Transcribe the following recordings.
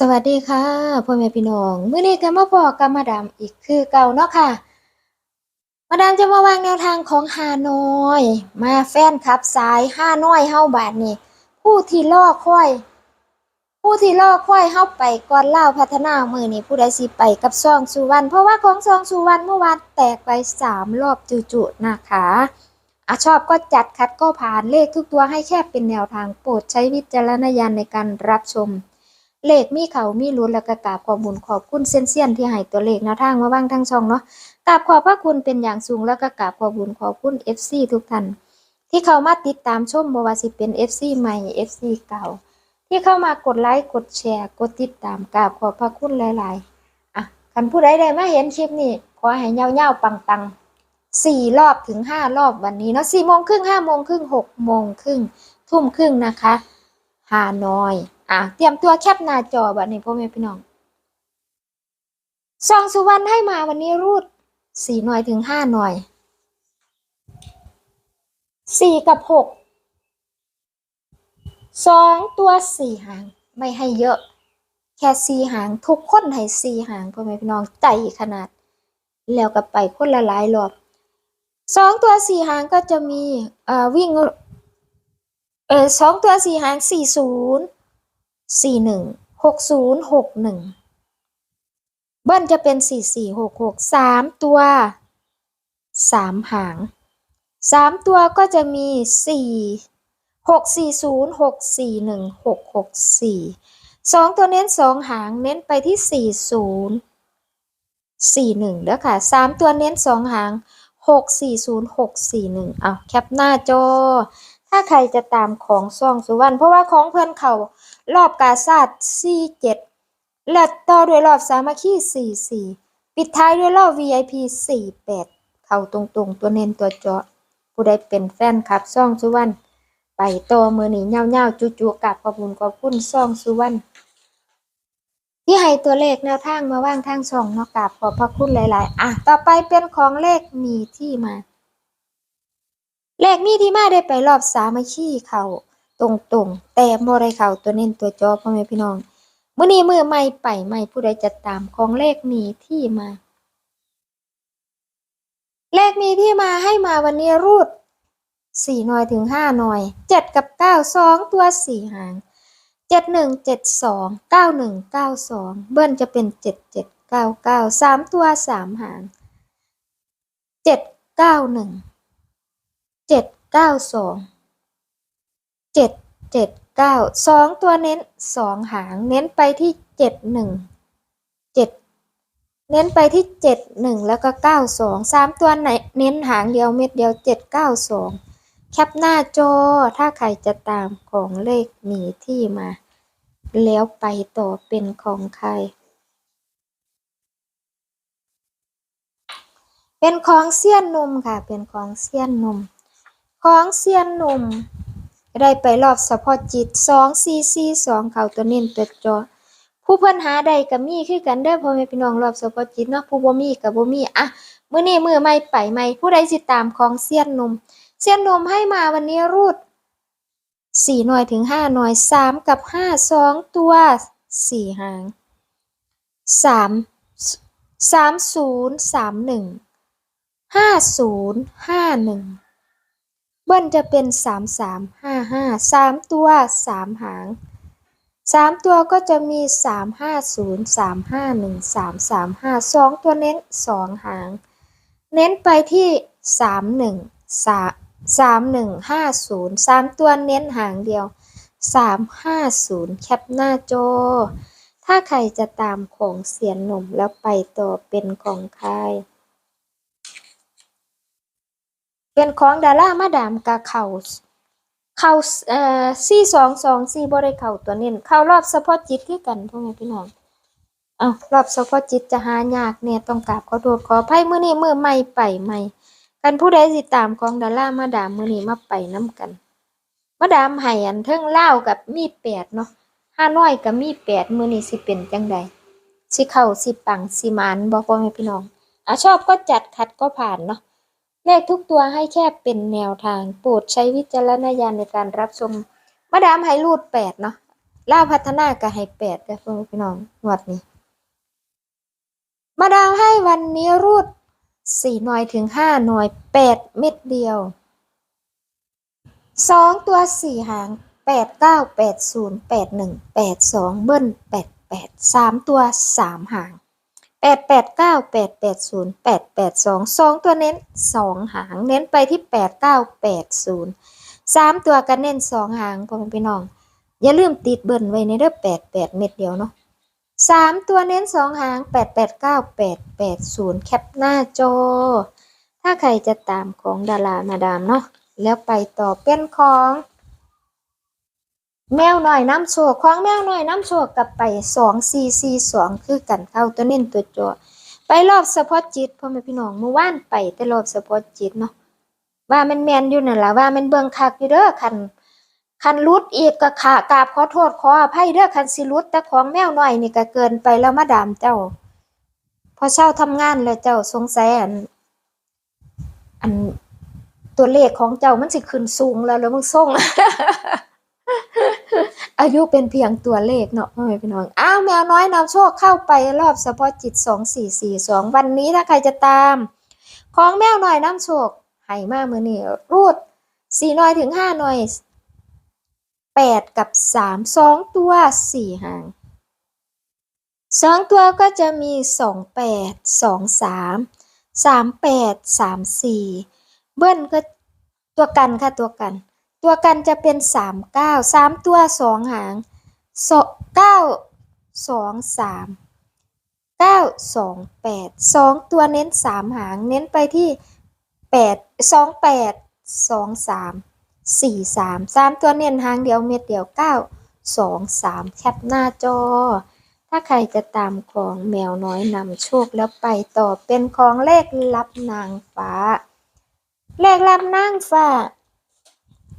สวัสดีค่ะพ่อแม่พี่น้องเมื้อนี้ก็มาพอกับมาดามอีกคือเก่าเนาะค่ะ มาดามจะมาวางแนวทางของฮานอย มาแฟนคลับสายฮานอยเฮาบาดนี้ผู้ที่รอคอย ผู้ที่รอคอยเฮาไปก่อนเล่าพัฒนามือนี้ผู้ใดสิไปกับซองสุวรรณเพราะว่าของซองสุวรรณเมื่อวานแตกไปสามรอบจุๆนะคะอะชอบก็จัดคัดก็ผ่านเลขทุกตัวให้แค่เป็นแนวทางโปรดใช้วิจารณญาณในการรับชม เลขมีเขามีลุ้นแล้วก็กราบขอบุญขอบคุณเส้นเซียนที่ให้ตัวเลขแนวทางมาบ้างทั้งช่องเนาะกราบขอบพระคุณเป็นอย่างสูงแล้วก็กราบขอบคุญขอบคุณ FC ทุกท่านที่เข้ามาติดตามชมบวาสิเป็น FC ใหม่ FC เก่า ที่เข้ามากดไลค์กดแชร์กดติดตามกราบขอบพระคุณหลายๆอะคันผู้ใดได้มาเห็นคลิปนี้ขอให้เงาๆปังๆสี่รอบถึงห้ารอบวันนี้เนาะสี่โมงครึ่งห้าโมงครึ่งหกโมงครึ่งทุ่มครึ่งนะคะฮานอย อะเตรียมตัวแคปหน้าจอบัดนี้พ่อแม่พี่น้องซองสุวรรณให้มาวันนี้รูดสี่หน่วยถึงห้าหน่วยสี่กับหกสองตัวสี่หางไม่ให้เยอะ แค่สี่หางทุกคนให้สี่หางพ่อแม่พี่น้องใจขนาด แล้วก็ไปคนละหลายรอบสองตัวสี่หางก็จะมีเอ่อวิ่งเออสองตัวสี่หางสี่ศูนย์ สี่หนึ่งหกศูนย์หกหนึ่งเบิ้ลจะเป็นสี่สี่หกหกสามตัวสามหางสามตัวก็จะมีสี่หกสี่ศูนย์หกสี่หนึ่งหกหกสี่สองตัวเน้นสองหางเน้นไปที่สี่ศูนย์สี่หนึ่งเด้อค่ะสามตัวเน้นสองหางหกสี่ศูนย์หกสี่หนึ่งเอาแคปหน้าจอ ถ้าใครจะตามของซ่องสุวรรณเพราะว่าของเพื่อนเขา รอบกาซาดสี่เจ็ดและต่อด้วยรอบสามัคคีสี่สี่ปิดท้ายด้วยรอบ VIP สี่แปดเข้าตรงๆ ตัวเน้นตัวเจาะ ผู้ใดเป็นแฟนคลับซ่องสุวรรณไปต่อมือหนีเงาๆจู่ๆกับขอบคุณขอบคุณซ่องสุวรรณที่ให้ตัวเลขแนวทางมาว่างทางช่องเนาะกับขอบพระคุณหลาย ๆ อะ ต่อไปเป็นของเลขมีที่มา เลขมีที่มาได้ไปรอบสามัคคีเขา ตรงๆ แต่บ่ได้เขาตัวเน้นตัวจอพ่อแม่พี่น้องมื้อนี้มือใหม่ไปใหม่ผู้ใดจะตามของเลขมีที่มา เลขมีที่มาให้มาวันนี้รูดสี่หน่วยถึงห้าหน่วยเจ็ดกับเก้าสองตัวสี่หางเจ็ดหนึ่งเจ็ดสองเก้าหนึ่งเก้าสองเบิ้ลจะเป็นเจ็ดเจ็ดเก้าเก้าสามตัวสามหางเจ็ดเก้าหนึ่งเจ็ดเก้าสอง เจ็ดเจ็ดเก้าสองตัวเน้นสองหางเน้นไปที่เจ็ดหนึ่งเจ็ดเน้นไปที่เจ็ดหนึ่งแล้วก็เก้าสองสามตัวไหนเน้นหางเดียวเม็ดเดียวเจ็ดเก้าสองแคปหน้าจอถ้าใครจะตามของเลขหนีที่มา แล้วไปต่อเป็นของใคร เป็นของเสี้ยนนมค่ะ เป็นของเสี้ยนนมของเสี้ยนนม ได้ไปรอบเฉพาะจิตสองซีซีสองเข่าตัวเน้นตัวจอ ผู้เพิ่นหาได้ก็มีคือกันเด้อพ่อแม่พี่น้องรอบเฉพาะจิตเนาะผู้บ่มีก็บ่มีอะมื้อนี้มือใหม่ไปใหม่ผู้ใดสิตามของเสี้ยนนมเสี้ยนนมให้มาวันนี้รูดสี่หน่วยถึงห้าหน่วยสามกับห้าสองตัวสี่หางสามสามศูนย์สามหนึ่งห้าศูนย์ห้าหนึ่ง เบิ้ลจะเป็นสามสามห้าห้าสามตัวสามหางสามตัวก็จะมีสามห้าศูนย์สามห้าหนึ่งสามสามห้าสองตัวเน้นสองหาง เน้นไปที่สามหนึ่งสามสามหนึ่งห้าศูนย์สามตัวเน้นหางเดียวสามห้าศูนย์แคปหน้าจอ ถ้าใครจะตามของเสียนหนุ่มแล้วไปต่อเป็นของใคร เป็นของดารามาดามกะเขาเขาเอ่อสี่สองสองสี่บริเขาตัวเน้นเข้ารอบเฉพาะจิตคือกันพ่อแม่พี่น้องเอารอบเฉพาะจิตจะหายากเนี่ยต้องกราบขอโทษขออภัยมื้อนี้มื้อใหม่ไปใหม่กันผู้ใดสิตามของดารามาดามมื้อนี้มาไปน้ำกัน มาดามให้อันเทิงเล่ากับมีแปดเนาะห้าน้อยกับมีแปดมื้อนี้สิเป็นจังใดสิเข้าสิปังสิมานบ่พ่อแม่พี่น้องอะชอบก็จัดขัดก็ผ่านเนาะ เลขทุกตัวให้แค่เป็นแนวทาง โปรดใช้วิจารณญาณในการรับชมมาดามให้รูดแปดเนาะล่าพัฒนาก็ให้แปดเด้อพ่อแม่พี่น้องงวดนี้ มาดามให้วันนี้รูดสี่หน่วยถึงห้าหน่วยแปดเม็ดเดียวสองตัวสี่หางแปดเก้าแปดศูนย์แปดหนึ่งแปดสองเบิ้ลแปดแปดสามตัวสามหาง ดแปดเก้าแปดแปดศูนย์แปดแปดสองสองตัวเน้นสองหาง เน้นไปที่แปดเก้าแปดศูนย์สามตัวกันเน้นสองหางพ่อแม่พี่น้อง อย่าลืมติดเบิ้ลไว้ในเด้อแปดแปดเม็ดเดียวเนาะสามตัวเน้นสองหางแปดแปดเก้าแปดแปดศูนย์แคปหน้าจอ ถ้าใครจะตามของดารามาดามเนาะแล้วไปต่อเป็นของ แมวหน่อยน้ำโชคของแมวหน่อยน้ำโชคกลับไปสองซีซีสองคือกันเข้าตัวเน้นตัวจอไปรอบเฉพาะจิตพ่อแม่พี่น้องเมื่อวานไปแต่รอบเฉพาะจิตเนาะว่ามันแมนอยู่นั่นละว่ามันเบิ่งคักอยู่เด้อคันคันรุดอีกก็ขากราบขอโทษขออภัยเด้อคันสิรุดแต่ของแมวหน้อยนี่ก็เกินไปแล้วมาดามเจ้า พอเช้าทำงานแล้วเจ้าสงสัยอันอันตัวเลขของเจ้ามันสิขึ้นสูงแล้วแล้วมึงส่ง อายุเป็นเพียงตัวเลขเนาะพ่อแม่พี่น้อง อ้าวแมวน้อยนำโชคเข้าไปรอบเฉพาะจิตสองสี่สี่สองวันนี้ถ้าใครจะตาม ของแมวน้อยน้ำโชคให้มากมือนี่รูดสี่หน่อยถึงห้าหน่อยแปดกับสามสองตัวสี่หางสองตัวก็จะมีสองแปดสองสามสามแปดสามสี่เบิ้ลก็ตัวกันค่ะตัวกัน ตัวกันจะเป็นสามเก้าสามตัวสองหางสเก้าสองสามเก้าสองแปดสองตัวเน้นสามหาง เน้นไปที่แปดสองแปดสองสามสี่สามสามตัวเน้นหางเดียวเม็ดเดียวเก้าสองสามแคปหน้าจอ ถ้าใครจะตามของแมวน้อยนำโชคแล้วไปต่อเป็นของเลขลับนางฟ้า เลขลับนางฟ้า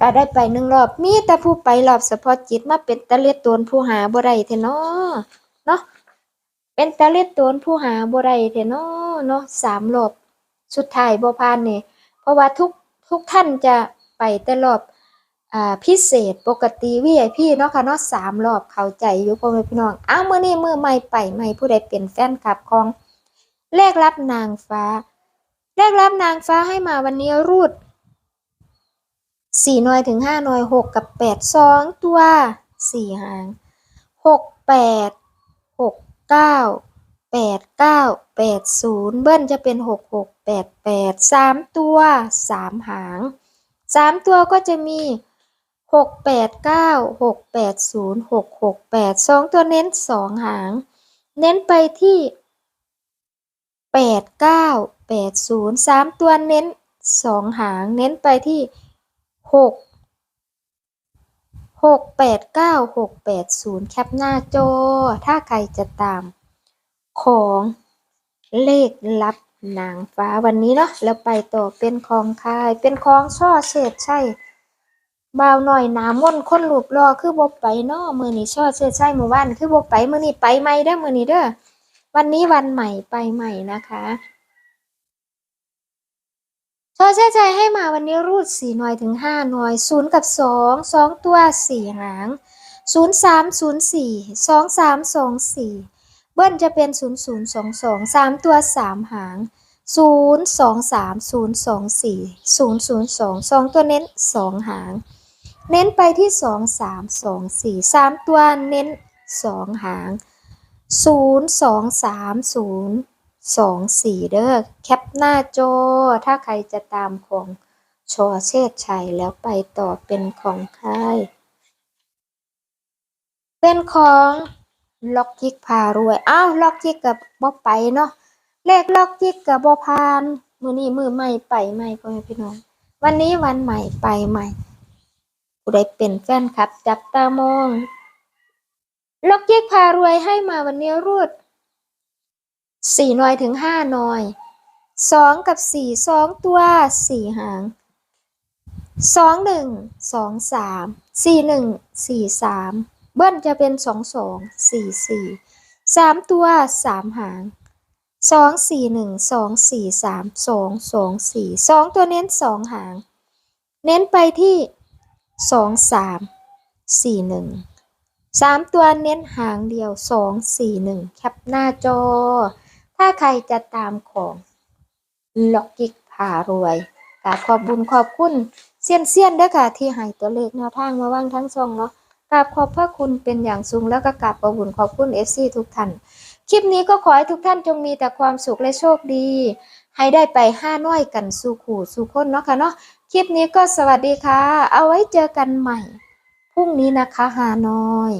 ก็ได้ไปหนึ่งรอบ มีแต่ผู้ไปรอบเฉพาะจิตมาเป็นตะเลียดตนผู้หาบ่ได้เทเนาะเนาะเป็นตะเลียดตนผู้หาบ่ได้เทเนาะเนาะสามรอบสุดท้ายบ่ผ่านเนี่ยเพราะว่าทุกทุกท่านจะไปแต่รอบอ่าพิเศษปกติ VIP เนาะค่ะเนาะสามรอบเข้าใจอยู่พ่อแม่พี่น้องอ้าวมื้อนี้มื้อใหม่ไปใหม่ผู้ใดเป็นแฟนคลับของเลขรับนางฟ้าเลขรับนางฟ้าให้มาวันนี้รูด สี่หน่วยถึงห้าหน่วยหกกับแปดสองตัวสี่หางหกแปดหกเก้าแปดเก้าแปดศูนย์เบิ้ลจะเป็นหกหกแปดแปดสามตัวสามหางสามตัวก็จะมีหกแปดเก้าหกแปดศูนย์หกหกแปดสองตัวเน้นสองหาง เน้นไปที่แปดเก้าแปดศูนย์สามตัวเน้นสองหาง เน้นไปที่ หกหกแปดเก้าหกแปดศูนย์แคปหน้าจอ ถ้าใครจะตามของเลขลับนางฟ้าวันนี้เนาะแล้วไปต่อเป็นของคาย เป็นของช่อเฉดใช่บ่าวหน่อยหนามนคนรูปรอคือบ่ไปเนาะมือนี้ช่อเฉดใช่เมื่อวานคือบ่ไปมือนี้ไปใหม่เด้อมือนี้เด้อวันนี้วันใหม่ไปใหม่นะคะ เฉดใช่ใจให้มาวันนี้รูดสี่หน่วยถึงห้าหน่วยศูนย์กับสองสองตัวสี่หางศูนย์สามศูนย์สี่สองสามสองสี่เบิ้ลจะเป็น 0 0 2 2 3 ตัว 3 หาง 0 2 3 0 2 4 0 0 2 2 ตัวเน้น 2 หาง เน้นไปที่ 2 3 2 4 3 ตัวเน้น 2 หาง 0 2 3 0 2 4เด้อแคปหน้าจอ ถ้าใครจะตามของชอเชษชัยแล้วไปต่อเป็นของใค่ายเป็นของล็อกจิกพารวยอ้าวล็อกจิกกับบ่ไปเนาะเลขล็อกจิกกับบ่ผ่านมือนี้มือใหม่ไปใหม่พ่อแม่พี่น้องวันนี้วันใหม่ไปใหม่ผู้ใดเป็นแฟนคลับจับตามองล็อกจิกพารวยให้มาวันนี้รูด สี่หน่วยถึงห้าหน่วยสองกับสี่สองตัวสี่หางสองหนึ่งสองสามสี่หนึ่งสี่สามเบิ้ลจะเป็นสองสองสี่สี่สามตัวสามหางสองสี่หนึ่งสองสี่สามสองสองสี่สองตัวเน้นสองหาง เน้นไปที่สองสามสี่หนึ่งสามตัวเน้นหางเดียวสองสี่หนึ่งแคปหน้าจอ ถ้าใครจะตามของล็อกกิกพารวยกราบขอบบุญขอบคุณเซียนเซียนด้อค่ะ ที่ให้ตัวเลขแนวทางมาว่างทั้งซองเนาะกราบขอบพระคุณเป็นอย่างสูงแล้วก็กราบขอบบุญขอบคุณเอฟซีทุกท่าน คลิปนี้ก็ขอให้ทุกท่านจงมีแต่ความสุขและโชคดี ให้ได้ไปห้าน้อยกันสู่ขู่สู่คนเนาะค่ะเนาะคลิปนี้ก็สวัสดีค่ะ เอาไว้เจอกันใหม่ พรุ่งนี้นะคะฮานอย